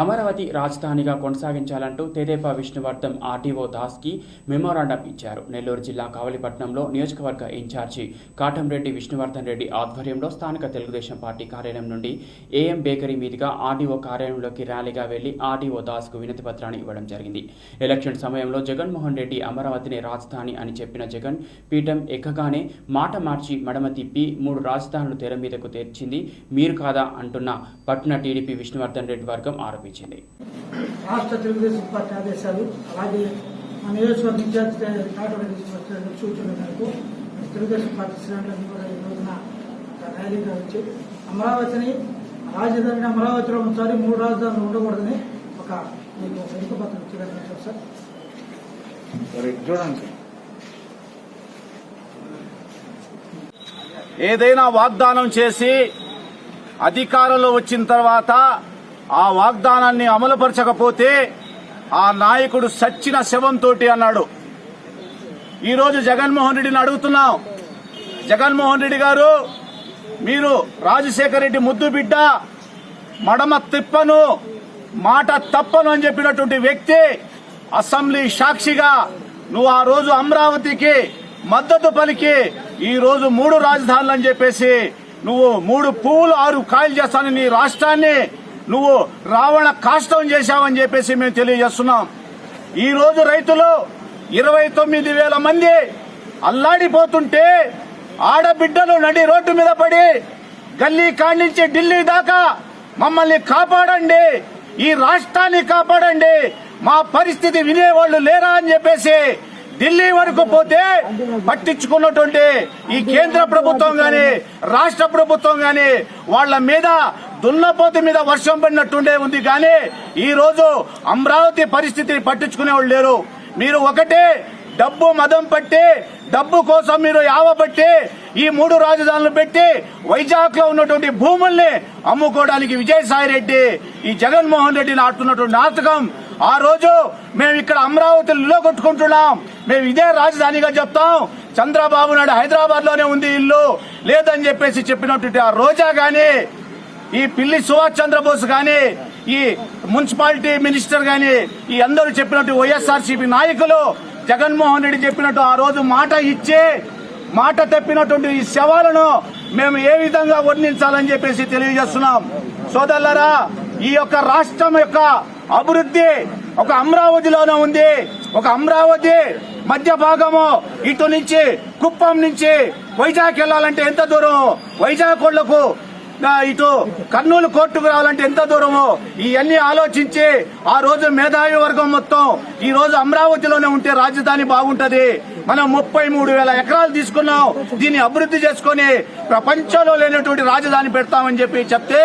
అమరావతి రాజధానిగా కొనసాగించాలంటూ తెదేపా విష్ణువర్ధన్ ఆర్టీఓ దాస్కి మెమోరాండం ఇచ్చారు. నెల్లూరు జిల్లా కావలిపట్నంలో నియోజకవర్గ ఇన్ఛార్జి కాటంరెడ్డి విష్ణువర్ధన్ రెడ్డి ఆధ్వర్యంలో స్థానిక తెలుగుదేశం పార్టీ కార్యాలయం నుండి ఏఎం బేకరీ మీదుగా ఆర్డీఓ కార్యాలయంలోకి ర్యాలీగా వెళ్ళి ఆర్డీఓ దాస్కు వినతి పత్రాన్ని ఇవ్వడం జరిగింది. ఎలక్షన్ సమయంలో జగన్మోహన్ రెడ్డి అమరావతిని రాజధాని అని చెప్పిన జగన్ పీఠం ఎక్కగానే మాట మార్చి మడమ తిప్పి మూడు రాజధానులు తెర మీదకు తెచ్చింది మీరు కాదా అంటున్న పట్న టీడీపీ విష్ణువర్ధన్ రెడ్డి వర్గం ఆరోపించింది రాష్ట్ర తెలుగుదేశం పార్టీ ఆదేశాలు అలాగే మా నియోజకవర్గ సూచనల మేరకు తెలుగుదేశం పార్టీ శ్రేణులన్నీ కూడా ఈ రోజున ర్యాలీగా వచ్చి అమరావతిని రాజధాని అమరావతిలో ఉంచాలి మూడు రాజధానులు ఉండకూడదని ఒక మీకు వెనుకపత్రం ఇచ్చేదాన్ని సార్. సరే, చూడండి. ఏదైనా వాగ్దానం చేసి అధికారంలో వచ్చిన తర్వాత ఆ వాగ్దానాన్ని అమలుపరచకపోతే ఆ నాయకుడు సచ్చిన శవంతో అన్నాడు. ఈరోజు జగన్మోహన్ రెడ్డిని అడుగుతున్నాం. జగన్మోహన్ రెడ్డి గారు మీరు రాజశేఖర రెడ్డి ముద్దు బిడ్డ మడమ తిప్పను మాట తప్పను అని చెప్పినటువంటి వ్యక్తి అసెంబ్లీ సాక్షిగా నువ్వు ఆ రోజు అమరావతికి మద్దతు పలికి ఈ రోజు మూడు రాజధానులు అని చెప్పేసి నువ్వు మూడు పువ్వులు ఆరు కాయలు చేస్తానని నీ రాష్ట్రాన్ని నువ్వు రావణ కాష్టం చేశావని చెప్పేసి మేము తెలియజేస్తున్నాం. ఈ రోజు రైతులు ఇరవై తొమ్మిది వేల మంది అల్లాడిపోతుంటే ఆడబిడ్డలు నడి రోడ్డు మీద పడి గల్లీ కాణించి ఢిల్లీ దాకా మమ్మల్ని కాపాడండి ఈ రాష్ట్రాన్ని కాపాడండి మా పరిస్థితి వినేవాళ్ళు లేరా అని చెప్పేసి ఢిల్లీ వరకు పోతే పట్టించుకున్నటువంటి ఈ కేంద్ర ప్రభుత్వం గాని రాష్ట్ర ప్రభుత్వం గాని వాళ్ళ మీద దున్నపోతు మీద వర్షం పడినట్టుండే ఉంది. కానీ ఈ రోజు అమరావతి పరిస్థితిని పట్టించుకునే వాళ్ళు లేరు. మీరు ఒకటే డబ్బు మదం పట్టి డబ్బు కోసం మీరు యావబట్టి ఈ మూడు రాజధానులు పెట్టి వైజాగ్లో ఉన్నటువంటి భూముల్ని అమ్ముకోవడానికి విజయసాయి రెడ్డి ఈ జగన్మోహన్ రెడ్డిని ఆడుతున్నటువంటి నాటకం. ఆ రోజు మేము ఇక్కడ అమరావతిలో కొట్టుకుంటున్నాం మేము ఇదే రాజధానిగా చెప్తాం. చంద్రబాబు నాయుడు హైదరాబాద్లోనే ఉంది ఇల్లు. లేదని చెప్పేసి చెప్పినటువంటి ఆ రోజా గానీ ఈ పిల్లి సుభాష్ చంద్రబోస్ కానీ ఈ మున్సిపాలిటీ మినిస్టర్ కానీ ఈ అందరూ చెప్పినట్టు వైఎస్ఆర్సీపీ నాయకులు జగన్మోహన్ రెడ్డి చెప్పినట్టు ఆ రోజు మాట ఇచ్చి మాట తప్పినటువంటి ఈ శవాలను మేము ఏ విధంగా వర్ణించాలని చెప్పేసి తెలియజేస్తున్నాం. సోదరులరా ఈ యొక్క రాష్ట్రం యొక్క అభివృద్ధి ఒక అమరావతిలోనే ఉంది. ఒక అమరావతి మధ్య భాగము ఇటు నుంచి కుప్పం నుంచి వైజాగ్ వెళ్ళాలంటే ఎంత దూరం? వైజాగ్ కోళ్ళకు ఇటు కర్నూలు కోర్టుకు రావాలంటే ఎంత దూరమో? ఇవన్నీ ఆలోచించి ఆ రోజు మేధావి వర్గం మొత్తం ఈ రోజు అమరావతిలోనే ఉంటే రాజధాని బాగుంటది. మనం ముప్పై మూడు వేల ఎకరాలు తీసుకున్నాం. దీన్ని అభివృద్ధి చేసుకుని ప్రపంచంలో లేనటువంటి రాజధాని పెడతామని చెప్పి చెప్తే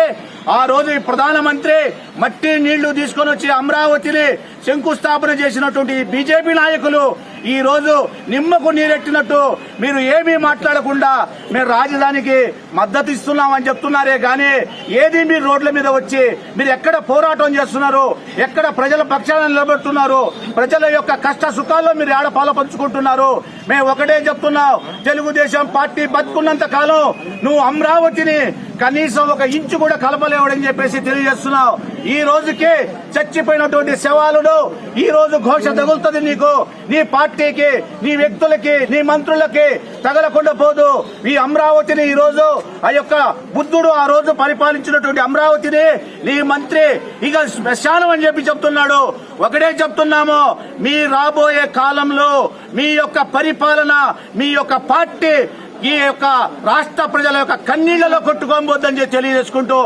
ఆ రోజు ఈ ప్రధానమంత్రి మట్టి నీళ్ళు తీసుకొని వచ్చి అమరావతిని శంకుస్థాపన చేసినటువంటి బీజేపీ నాయకులు ఈ రోజు నిమ్మకు నీరెట్టినట్టు మీరు ఏమీ మాట్లాడకుండా మీరు రాజధానికి మద్దతు ఇస్తున్నామని చెప్తున్నారే గాని ఏది మీరు రోడ్ల మీద వచ్చి మీరు ఎక్కడ పోరాటం చేస్తున్నారు? ఎక్కడ ప్రజల పక్షాన నిలబెడుతున్నారు? ప్రజల యొక్క కష్ట సుఖాల్లో మీరు ఏడ పాల పంచుకుంటున్నారు? మేము ఒకటే చెప్తున్నావు తెలుగుదేశం పార్టీ బతుకున్నంత కాలం నువ్వు అమరావతిని కనీసం ఒక ఇంచు కూడా కలపలేవడని చెప్పేసి తెలియజేస్తున్నావు. ఈ రోజుకి చచ్చిపోయినటువంటి శవాలను ఈ రోజు ఘోష తగులుతుంది నీకు. నీ పార్టీకి నీ వ్యక్తులకి నీ మంత్రులకి తగలకుండా పోదు. ఈ అమరావతిని ఈ రోజు ఆ యొక్క బుద్ధుడు ఆ రోజు పరిపాలించినటువంటి అమరావతిని నీ మంత్రి ఇక శ్మశానం అని చెప్పి చెప్తున్నాడు. ఒకటే చెప్తున్నాము మీ రాబోయే కాలంలో మీ యొక్క పరిపాలన మీ యొక్క పార్టీ ఈ యొక్క రాష్ట్ర ప్రజల యొక్క కన్నీళ్ళలో కొట్టుకోబోద్దని చెప్పి తెలియజేసుకుంటూ